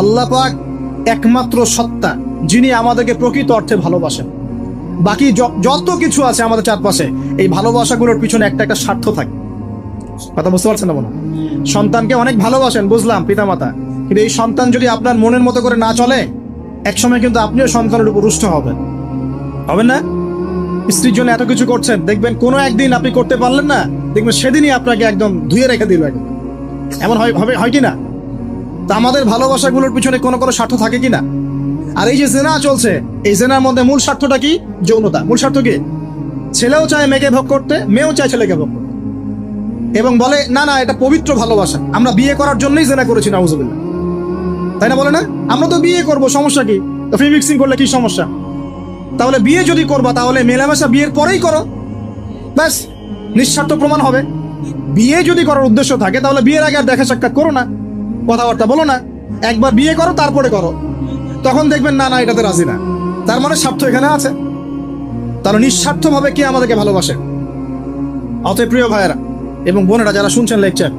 আল্লাহ পাক একমাত্র সত্তা, যিনি আমাদেরকে প্রকৃত অর্থে ভালোবাসেন। বাকি যত কিছু আছে আমাদের চারপাশে, এই ভালোবাসাগুলোর পিছনে একটা একটা স্বার্থ থাকে। কথা বুঝতে পারছেন না মনে সন্তানকে অনেক ভালোবাসেন, বুঝলাম, পিতামাতা। কিন্তু এই সন্তান যদি আপনার মনের মতো করে না চলে, একসময় কিন্তু আপনিও সন্তানের উপর রুষ্ট হবেন। হবেন না? স্ত্রীর জন্য এত কিছু করছেন, দেখবেন কোনো একদিন আপনি করতে পারলেন না, দেখবেন সেদিনই আপনাকে একদম ধুয়ে রেখে দিল এমন হয় হবে হয় কি না? তা আমাদের ভালোবাসাগুলোর পিছনে কোনো কোনো স্বার্থ থাকে কি না? আর এই যে জেনা চলছে, এই জেনার মধ্যে মূল স্বার্থটা কি? যৌনতা। মূল স্বার্থ কি? ছেলেও চায় মেয়েকে ভোগ করতে, মেয়েও চায় ছেলেকে ভোগ করতে। এবং বলে, না না, এটা পবিত্র ভালোবাসা। আমরা বিয়ে করার জন্যই জেনা করেছি, নাউজুবিল্লাহ। তাই না বলে না? আমরা তো বিয়ে করব, সমস্যা কি? তো মিক্সিং করলে কি সমস্যা? তাহলে বিয়ে যদি করবা, তাহলে মেলামেশা বিয়ের পরেই করো। ব্যাস, নিঃস্বার্থ প্রমাণ হবে। বিয়ে যদি করার উদ্দেশ্য থাকে, তাহলে বিয়ের আগে আর দেখা সাক্ষাৎ করো না। কথাবার্তা বলো না, একবার বিয়ে করো, তারপরে করো। তখন দেখবেন, না না, এটাতে রাজি না। তার মানে স্বার্থ এখানে আছে। তাহলে নিঃস্বার্থভাবে কে আমাদেরকে ভালোবাসে? অতএব প্রিয় ভাইয়েরা এবং বোনেরা, যারা শুনছেন, লেকচার,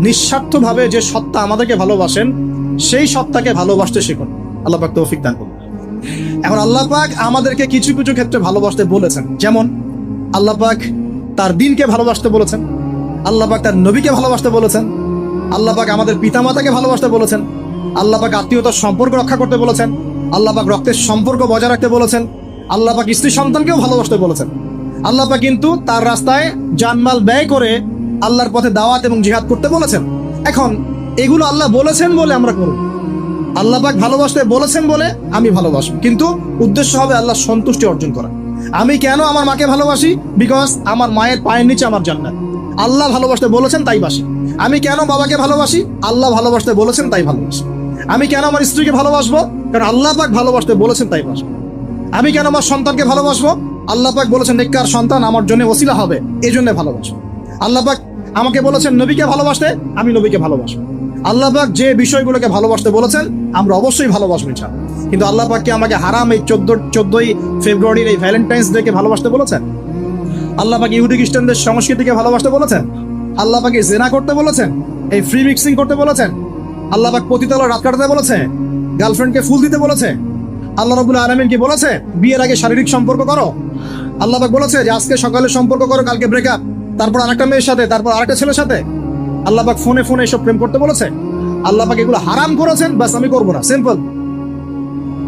নিঃস্বার্থভাবে যে সত্তা আমাদেরকে ভালোবাসেন, সেই সত্তাকে ভালোবাসতে শিখুন। আল্লাহ পাক তৌফিক দান করুন। এখন আল্লাহ পাক আমাদেরকে কিছু কিছু ক্ষেত্রে ভালোবাসতে বলেছেন। যেমন, আল্লাহ পাক তার দিনকে ভালোবাসতে বলেছেন। আল্লাহ পাক তার নবীকে ভালোবাসতে বলেছেন। আল্লাহ পাক আমাদের পিতামাতাকে ভালোবাসতে বলেছেন। আল্লাহ পাক আত্মীয়তার সম্পর্ক রক্ষা করতে বলেছেন। আল্লাহ পাক রক্তের সম্পর্ক বজায় রাখতে বলেছেন। আল্লাহ পাক স্ত্রী সন্তানকেও ভালোবাসতে বলেছেন। আল্লাহ পাক কিন্তু তার রাস্তায় জানমাল ব্যয় করে আল্লাহর পথে দাওয়াত এবং জিহাদ করতে বলেছেন। এখন এগুলো আল্লাহ বলেছেন বলে আমরা করব। আল্লাহ পাক ভালোবাসতে বলেছেন বলে আমি ভালোবাসবো। কিন্তু উদ্দেশ্য হবে আল্লাহ সন্তুষ্টি অর্জন করা আমি কেন আমার মাকে ভালোবাসি? বিকজ আমার মায়ের পায়ের নিচে আমার জান্নাত। আল্লাহ ভালোবাসতে বলেছেন, তাই বাসি। আমি কেন বাবাকে ভালোবাসি? আল্লাহ ভালোবাসতে বলেছেন তাই ভালোবাসি আমি কেন আমার স্ত্রীকে ভালোবাসবো? কারণ আল্লাহ পাক ভালোবাসতে বলেছেন তাই বাসবো আমি কেন আমার সন্তানকে ভালোবাসবো? আল্লাহ পাক বলেছেন, নেককার সন্তান আমার জন্য ওসিলা হবে এই জন্য ভালোবাসবো। আল্লাহ পাক আমাকে বলেছেন, নবীকে ভালোবাসতে আমি নবীকে ভালোবাসবো। আল্লাহ পাক যে বিষয়গুলোকে ভালোবাসতে বলেছেন, আমরা অবশ্যই ভালোবাসবো ইনশাআল্লাহ। কিন্তু আল্লাহ পাক কি আমাকে হারাম এই চোদ্দ, চোদ্দই ফেব্রুয়ারির এই ভ্যালেন্টাইন্স ডে কে ভালোবাসতে বলেছেন? আল্লাহ পাক ইহুদি খ্রিস্টানদের সংস্কৃতিকে ভালোবাসতে বলেছেন? আল্লাহ পাকে জেনা করতে বলেছেন? এই ফ্রি মিক্সিং করতে বলেছেন? আল্লাহ পাক পতিতালা রাত কাটাতে বলেছে? গার্লফ্রেন্ডকে ফুল দিতে বলেছে? আল্লাহ রবুল আলমিন কি বলেছে? বিয়ের আগে শারীরিক সম্পর্ক করো। আল্লাপাক বলেছে যে, আজকে সকালে সম্পর্ক করো, কালকে ব্রেকআপ তারপর আরেকটা মেয়ের সাথে, তারপর আরেকটা ছেলের সাথে। আল্লাহ পাক ফোনে ফোনে এসব প্রেম করতে বলেছে। আল্লাহ পাক এগুলো হারাম করেছেন বাস আমি করব না। সিম্পল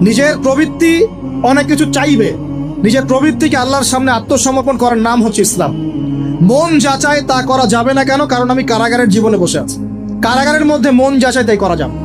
নিজের প্রবৃত্তি অনেক কিছু চাইবে। নিজের প্রবৃত্তিকে আল্লাহর সামনে আত্মসমর্পণ করার নাম হচ্ছে ইসলাম। মন যাচাই তা করা যাবে না কেন? কারণ আমি কারাগারের জীবনে বসে আছি। কারাগারের মধ্যে মন যাচাই তাই করা যাবে।